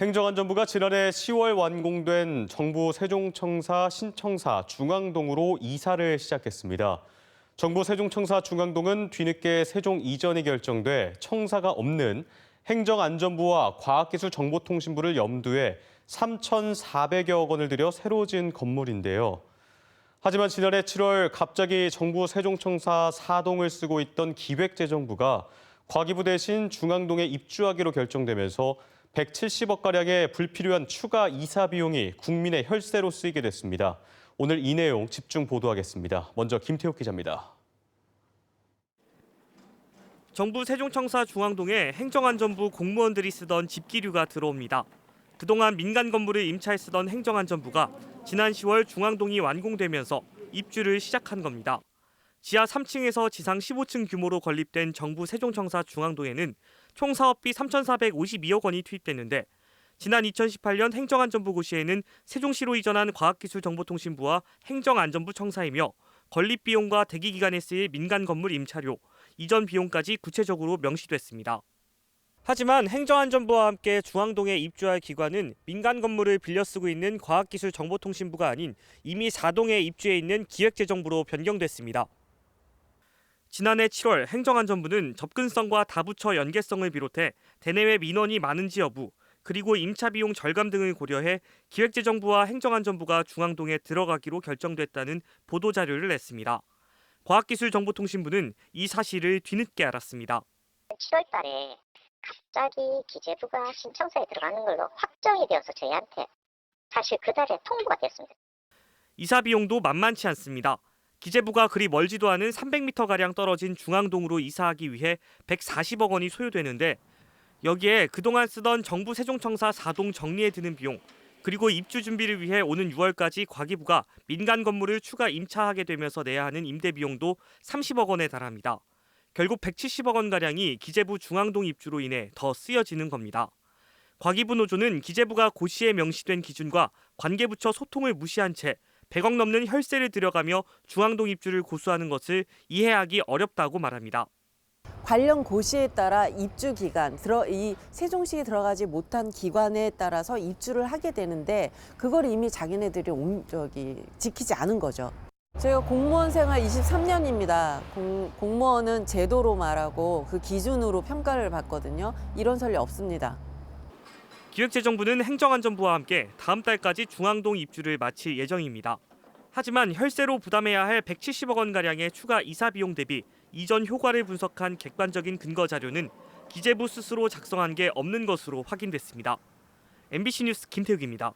행정안전부가 지난해 10월 완공된 정부 세종청사 신청사 중앙동으로 이사를 시작했습니다. 정부 세종청사 중앙동은 뒤늦게 세종 이전이 결정돼 청사가 없는 행정안전부와 과학기술정보통신부를 염두에 3,400여억 원을 들여 새로 지은 건물인데요. 하지만 지난해 7월 갑자기 정부 세종청사 사동을 쓰고 있던 기획재정부가 과기부 대신 중앙동에 입주하기로 결정되면서 170억 가량의 불필요한 추가 이사 비용이 국민의 혈세로 쓰이게 됐습니다. 오늘 이 내용 집중 보도하겠습니다. 먼저 김태욱 기자입니다. 정부 세종청사 중앙동에 행정안전부 공무원들이 쓰던 집기류가 들어옵니다. 그동안 민간 건물을 임차해 쓰던 행정안전부가 지난 10월 중앙동이 완공되면서 입주를 시작한 겁니다. 지하 3층에서 지상 15층 규모로 건립된 정부 세종청사 중앙동에는 총 사업비 3,452억 원이 투입됐는데 지난 2018년 행정안전부 고시에는 세종시로 이전한 과학기술정보통신부와 행정안전부 청사이며 건립 비용과 대기 기간에 쓰일 민간 건물 임차료, 이전 비용까지 구체적으로 명시됐습니다. 하지만 행정안전부와 함께 중앙동에 입주할 기관은 민간 건물을 빌려 쓰고 있는 과학기술정보통신부가 아닌 이미 4동에 입주해 있는 기획재정부로 변경됐습니다. 지난해 7월 행정안전부는 접근성과 다부처 연계성을 비롯해 대내외 민원이 많은지 여부, 그리고 임차 비용 절감 등을 고려해 기획재정부와 행정안전부가 중앙동에 들어가기로 결정됐다는 보도 자료를 냈습니다. 과학기술정보통신부는 이 사실을 뒤늦게 알았습니다. 7월 달에 갑자기 기재부가 신청서에 들어가는 걸로 확정이 되어서 저희한테 사실 그 달에 통보가 됐습니다. 이사 비용도 만만치 않습니다. 기재부가 그리 멀지도 않은 300m 가량 떨어진 중앙동으로 이사하기 위해 140억 원이 소요되는데 여기에 그동안 쓰던 정부 세종청사 4동 정리에 드는 비용 그리고 입주 준비를 위해 오는 6월까지 과기부가 민간 건물을 추가 임차하게 되면서 내야 하는 임대 비용도 30억 원에 달합니다. 결국 170억 원 가량이 기재부 중앙동 입주로 인해 더 쓰여지는 겁니다. 과기부 노조는 기재부가 고시에 명시된 기준과 관계부처 소통을 무시한 채 100억 넘는 혈세를 들여가며 중앙동 입주를 고수하는 것을 이해하기 어렵다고 말합니다. 관련 고시에 따라 입주 기간, 들어 이 세종시에 들어가지 못한 기관에 따라서 입주를 하게 되는데 그걸 이미 자기네들이 온 저기 지키지 않은 거죠. 제가 공무원 생활 23년입니다. 공, 공무원은 제도로 말하고 그 기준으로 평가를 받거든요. 이런 설리 없습니다. 기획재정부는 행정안전부와 함께 다음 달까지 중앙동 입주를 마칠 예정입니다. 하지만 혈세로 부담해야 할 170억 원 가량의 추가 이사 비용 대비 이전 효과를 분석한 객관적인 근거 자료는 기재부 스스로 작성한 게 없는 것으로 확인됐습니다. MBC 뉴스 김태욱입니다.